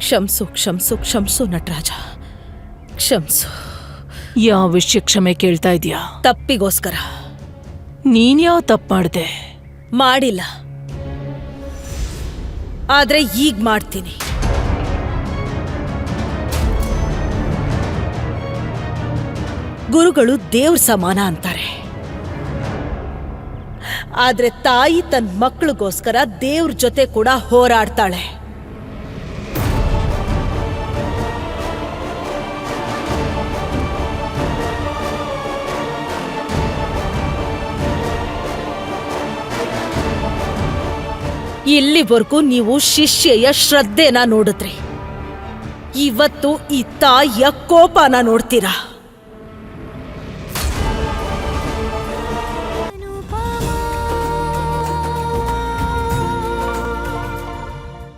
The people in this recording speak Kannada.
ಕ್ಷಮ್ಸು ಕ್ಷಮ್ಸು ಕ್ಷಮ್ಸು ನಟರಾಜ. ಕ್ಷಮಿಸು. ಯಾವ ವಿಷಯ ಕ್ಷಮೆ ಕೇಳ್ತಾ ಇದೀಯಾ? ತಪ್ಪಿಗೋಸ್ಕರ. ನೀನ್ ಯಾವ ತಪ್ಪು ಮಾಡಿದೆ? ಮಾಡಿಲ್ಲ. ಆದ್ರೆ ಈಗ ಮಾಡ್ತೀನಿ. ಗುರುಗಳು ದೇವ್ರ ಸಮಾನ ಅಂತಾರೆ. ಆದ್ರೆ ತಾಯಿ ತನ್ನ ಮಕ್ಕಳಿಗೋಸ್ಕರ ದೇವ್ರ ಜೊತೆ ಕೂಡ ಹೋರಾಡ್ತಾಳೆ. ಇಲ್ಲಿವರೆಗೂ ನೀವು ಶಿಷ್ಯೆಯ ಶ್ರದ್ಧೆನ ನೋಡಿದ್ರಿ. ಇವತ್ತು ಈ ತಾಯಿಯ ಕೋಪನ ನೋಡ್ತೀರಾ?